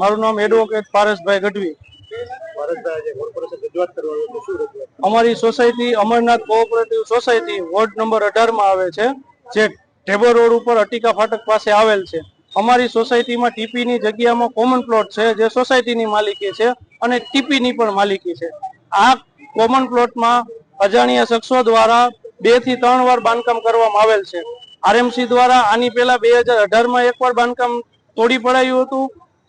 મારું નામ એડવોકેટ પારસભાઈ ગઢવી. અમારી society Amarnath cooperative society ward number અઢારમાં આવે છે જે ઢેબર રોડ ઉપર અટીકા ફાટક પાસે આવેલ છે. અમારી સોસાયટીમાં ટીપીની જગ્યામાં કોમન પ્લોટ છે જે સોસાયટીની માલિકી છે અને ટીપીની પણ માલિકી છે. આ કોમન પ્લોટમાં અજાણ્યા શખ્સો દ્વારા બેથી ત્રણ વાર બાંધકામ કરવામાં આવેલ છે. આરએમસી દ્વારા આની પહેલા બે હજાર અઢારમાં એકવાર બાંધકામ તોડી પડાયું હતું.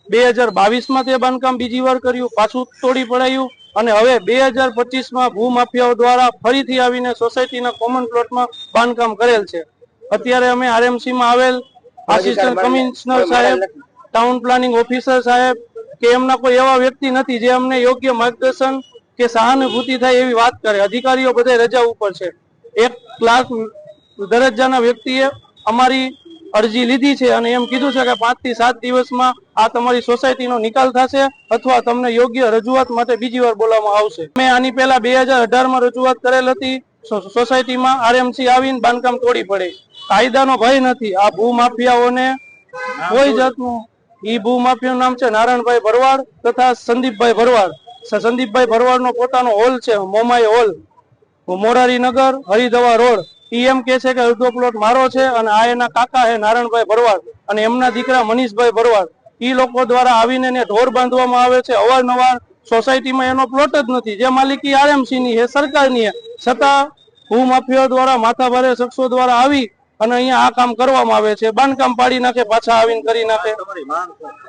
બે હજાર બાવીસમાં તે બાંધકામ બીજી વાર કર્યું પાછું તોડી પડાયું અને હવે બે હજાર પચીસમાં ભૂમાફિયાઓ દ્વારા ફરીથી આવીને સોસાયટીના કોમન પ્લોટમાં બાંધકામ કરેલ છે. અત્યારે અમે આરએમસી માં આવેલ આસિસ્ટન્ટ કમિશનર સાહેબ ટાઉન પ્લાનિંગ ઓફિસર સાહેબ કે એમના કોઈ એવા વ્યક્તિ નથી જે અમને યોગ્ય માર્ગદર્શન કે સહાનુભૂતિ થાય એવી વાત કરે. અધિકારીઓ બધે રજા ઉપર છે. એક ક્લાસ દરજ્જાના વ્યક્તિએ અમારી અરજી લીધી છે અને એમ કીધું છે કે પાંચથી સાત દિવસમાં આ તમારી સોસાયટીનો નિકાલ થશે અથવા તમને યોગ્ય રજૂઆત માટે બીજી વાર બોલાવવામાં આવશે. મેં આની પહેલા બે હજાર અઢારમાં રજૂઆત કરેલ હતી. સોસાયટીમાં આરએમસી આવીને બાંધકામ તોડી પડે. કાયદાનો ભય નથી. આ ભૂમાફિયાઓને કોઈ જાતનું, ઈ ભૂમાફિયાનું નામ છે નારાયણભાઈ ભરવાડ તથા સંદીપભાઈ ભરવાડ. સંદીપભાઈ ભરવાડનો પોતાનો હોલ છે મોમાઈ હોલ. મોરારીનગર હરિદવા રોડ. ઈ એમ કે છે કે અડધો પ્લોટ મારો છે અને આ એના કાકા છે નારાયણભાઈ ભરવાડ અને એમના દીકરા મનીષભાઈ ભરવાડ. ઈ લોકો દ્વારા આવીને એને ઢોર બાંધવામાં આવે છે. અવારનવાર સોસાયટીમાં એનો પ્લોટ જ નથી. જે માલિકી આરએમસી ની છે, સરકારની છતાં માફિયા દ્વારા માથાભારે શખ્સો દ્વારા આવી અને અહીંયા આ કામ કરવામાં આવે છે. બાંધકામ પાડી નાખે, પાછા આવીને કરી નાખે?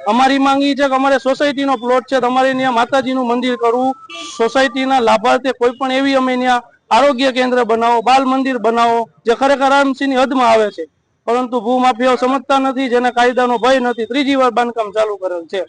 અમારી માંગ એ છે કે અમારે સોસાયટીનો પ્લોટ છે. તમારે ત્યાં માતાજીનું મંદિર કરવું. સોસાયટીના લાભાર્થે કોઈ પણ એવી અમે ત્યાં આરોગ્ય કેન્દ્ર બનાવો, બાલ મંદિર બનાવો, જે ખરેખર આરએમસી હદમાં આવે છે. પરંતુ ભૂમાફિયાઓ સમજતા નથી, જેને કાયદાનો ભય નથી. ત્રીજી વાર બાંધકામ ચાલુ કરેલ છે.